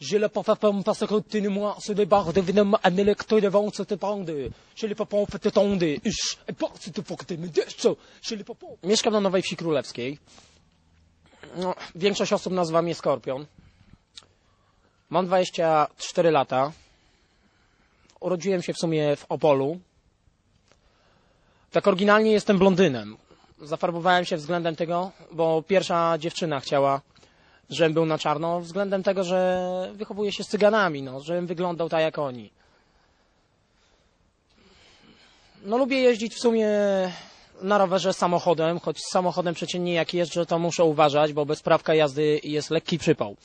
J'ai le papa tenez-moi ce les papons fait. Et pas si tu les papons. Mieszkam na Nowej Wsi Królewskiej. No, większość osób nazywa mnie Skorpion. Mam 24 lata. Urodziłem się w sumie w Opolu. Tak oryginalnie jestem blondynem. Zafarbowałem się względem tego, bo pierwsza dziewczyna chciała, żebym był na czarno, względem tego, że wychowuję się z cyganami, no, żebym wyglądał tak jak oni. No lubię jeździć w sumie na rowerze samochodem, choć z samochodem przeciętnie jak jeżdżę, to muszę uważać, bo bez prawka jazdy jest lekki przypał.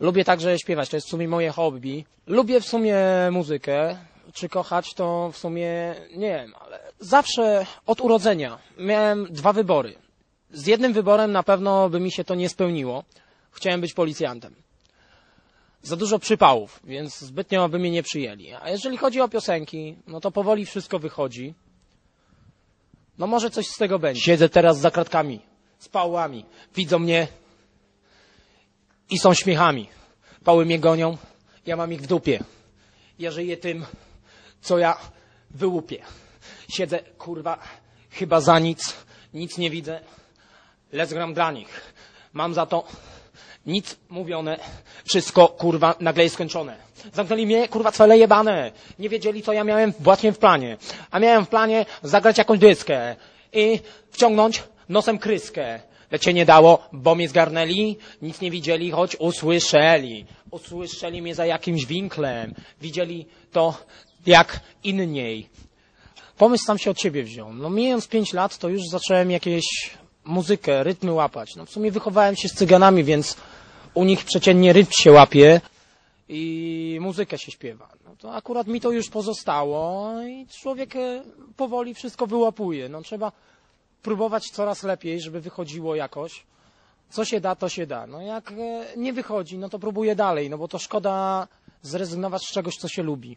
Lubię także śpiewać, to jest w sumie moje hobby. Lubię w sumie muzykę. Czy kochać to w sumie nie wiem, ale zawsze od urodzenia miałem dwa wybory. Z jednym wyborem na pewno by mi się to nie spełniło. Chciałem być policjantem. Za dużo przypałów, więc zbytnio by mnie nie przyjęli. A jeżeli chodzi o piosenki, no to powoli wszystko wychodzi. No może coś z tego będzie. Siedzę teraz za kratkami, z pałami. Widzą mnie i są śmiechami. Pały mnie gonią, ja mam ich w dupie. Ja żyję tym, co ja wyłupię. Siedzę, kurwa, chyba za nic, nic nie widzę, lecz gram dla nich. Mam za to nic mówione, wszystko, kurwa, nagle jest skończone. Zamknęli mnie, kurwa, cwele jebane. Nie wiedzieli, co ja miałem właśnie w planie. A miałem w planie zagrać jakąś dyskę i wciągnąć nosem kryskę. Lecz się nie dało, bo mnie zgarnęli, nic nie widzieli, choć usłyszeli. Usłyszeli mnie za jakimś winklem. Widzieli to jak inniej. Pomysł sam się od siebie wziął. No mijając pięć lat, to już zacząłem jakieś muzykę, rytmy łapać. No w sumie wychowałem się z cyganami, więc u nich przeciętnie rytm się łapie i muzykę się śpiewa. No to akurat mi to już pozostało i człowiek e, powoli wszystko wyłapuje. No trzeba próbować coraz lepiej, żeby wychodziło jakoś. Co się da, to się da. No jak e, nie wychodzi, no to próbuję dalej, no bo to szkoda zrezygnować z czegoś, co się lubi.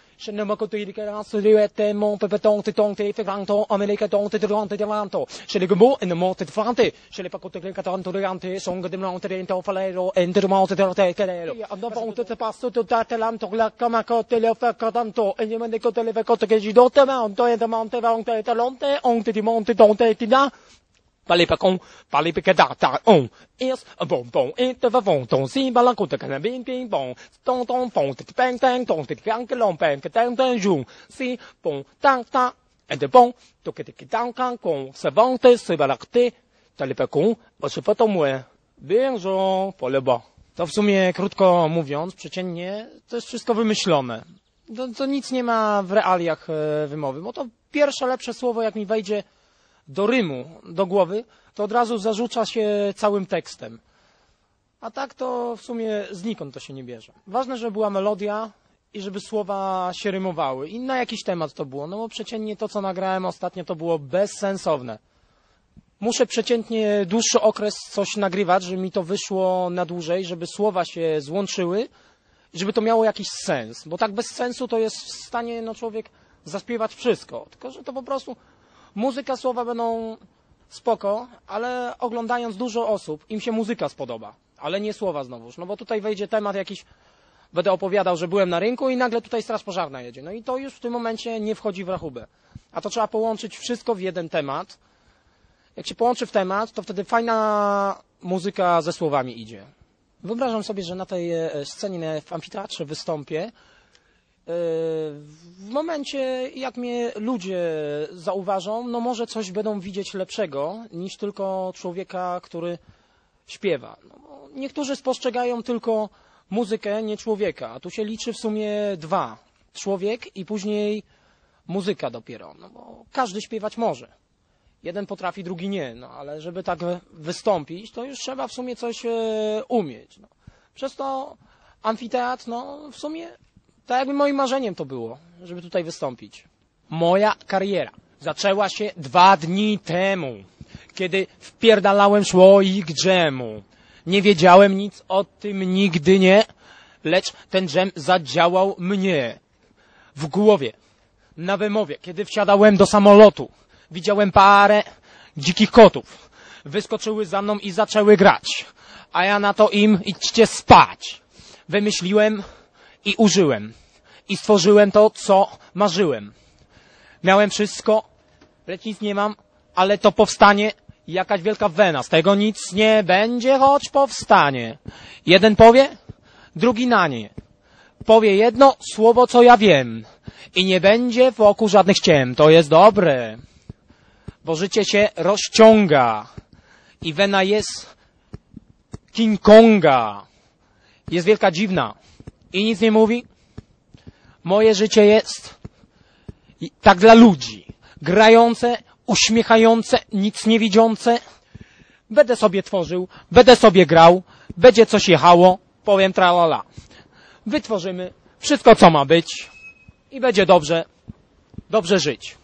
que dans ce mon peuple ton te ton te fait grand ton Amerika ton te ton te diamanto je le gumbo in de monte de frante je le pas côté que ton te gante song de monte de to falero en de monte de te calero and ponte te passo to da te lam to la kama côté le fa canto e ne de côté le fa côté que ji dote ma on to e de monte va on te talonte on te di monte ton te tina Parlez pas con, parlez pas que ta on. Is bin ping bon. Ton ton bang ton tang tang jour. Si bon tang tang bon to tang kang. To w sumie, krótko mówiąc, przeciętnie, to jest wszystko wymyślone. To, to nic nie ma w realiach e, wymowy, bo to pierwsze lepsze słowo, jak mi wejdzie do rymu, do głowy, to od razu zarzuca się całym tekstem. A tak to w sumie znikąd to się nie bierze. Ważne, żeby była melodia i żeby słowa się rymowały. I na jakiś temat to było. No bo przeciętnie to, co nagrałem ostatnio, to było bezsensowne. Muszę przeciętnie dłuższy okres coś nagrywać, żeby mi to wyszło na dłużej, żeby słowa się złączyły żeby to miało jakiś sens. Bo tak bez sensu to jest w stanie no, człowiek zaśpiewać wszystko. Tylko, że to po prostu muzyka, słowa będą spoko, ale oglądając dużo osób, im się muzyka spodoba, ale nie słowa znowuż. No bo tutaj wejdzie temat jakiś, będę opowiadał, że byłem na rynku i nagle tutaj straż pożarna jedzie. No i to już w tym momencie nie wchodzi w rachubę. A to trzeba połączyć wszystko w jeden temat. Jak się połączy w temat, to wtedy fajna muzyka ze słowami idzie. Wyobrażam sobie, że na tej e, scenie w amfiteatrze wystąpię w momencie, jak mnie ludzie zauważą, no może coś będą widzieć lepszego niż tylko człowieka, który śpiewa. No, niektórzy spostrzegają tylko muzykę, nie człowieka, tu się liczy w sumie dwa. Człowiek i później muzyka dopiero. No bo każdy śpiewać może. Jeden potrafi, drugi nie, no ale żeby tak wystąpić, to już trzeba w sumie coś e, umieć. No. Przez to amfiteatr, no w sumie tak jakby moim marzeniem to było, żeby tutaj wystąpić. Moja kariera zaczęła się dwa dni temu, kiedy wpierdalałem słoik dżemu. Nie wiedziałem nic o tym nigdy nie, lecz ten dżem zadziałał mnie w głowie, na wymowie, kiedy wsiadałem do samolotu. Widziałem parę dzikich kotów. Wyskoczyły za mną i zaczęły grać. A ja na to im idźcie spać. Wymyśliłem i użyłem. I stworzyłem to, co marzyłem. Miałem wszystko, lecz nic nie mam, ale to powstanie jakaś wielka wena. Z tego nic nie będzie, choć powstanie. Jeden powie, drugi na nie. Powie jedno słowo, co ja wiem. I nie będzie wokół żadnych ciem. To jest dobre. Bo życie się rozciąga. I wena jest King Konga. Jest wielka dziwna. I nic nie mówi. Moje życie jest tak dla ludzi. Grające, uśmiechające, nic nie widzące. Będę sobie tworzył, będę sobie grał, będzie coś jechało, powiem tralala. Wytworzymy wszystko, co ma być i będzie dobrze, dobrze żyć.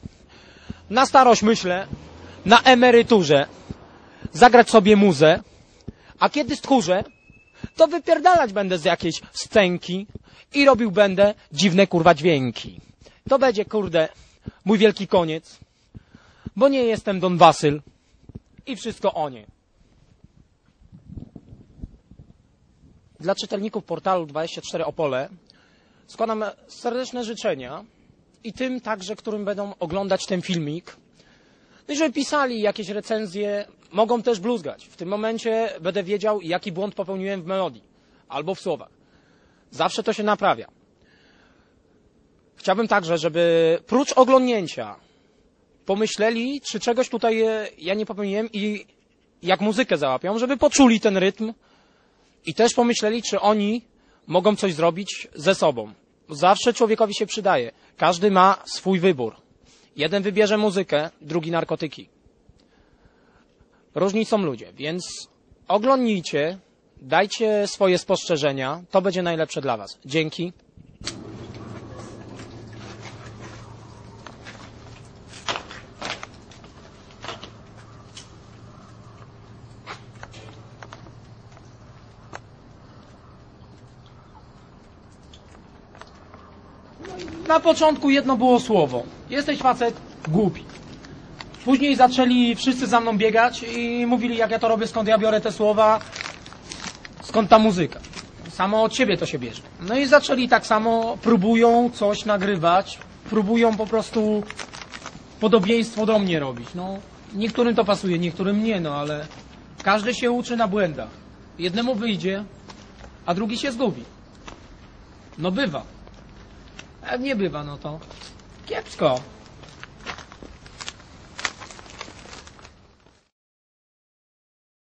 Na starość myślę, na emeryturze, zagrać sobie muzę, a kiedy stchórzę, to wypierdalać będę z jakiejś scenki i robił będę dziwne kurwa dźwięki. To będzie kurde mój wielki koniec, bo nie jestem Don Wasyl i wszystko o nie. Dla czytelników portalu 24 Opole składam serdeczne życzenia i tym także, którym będą oglądać ten filmik. No żeby pisali jakieś recenzje, mogą też bluzgać. W tym momencie będę wiedział, jaki błąd popełniłem w melodii albo w słowach. Zawsze to się naprawia. Chciałbym także, żeby prócz oglądnięcia pomyśleli, czy czegoś tutaj e, ja nie popełniłem i jak muzykę załapią, żeby poczuli ten rytm i też pomyśleli, czy oni mogą coś zrobić ze sobą. Zawsze człowiekowi się przydaje. Każdy ma swój wybór. Jeden wybierze muzykę, drugi narkotyki. Różni są ludzie, więc oglądnijcie, dajcie swoje spostrzeżenia, to będzie najlepsze dla Was. Dzięki. Na początku jedno było słowo. Jesteś facet głupi. Później zaczęli wszyscy za mną biegać i mówili, jak ja to robię, skąd ja biorę te słowa, skąd ta muzyka. Samo od siebie to się bierze. No i zaczęli tak samo, próbują coś nagrywać, próbują po prostu podobieństwo do mnie robić. No, niektórym to pasuje, niektórym nie, no ale każdy się uczy na błędach. Jednemu wyjdzie, a drugi się zgubi. No bywa. Jak nie bywa, no to kiepsko.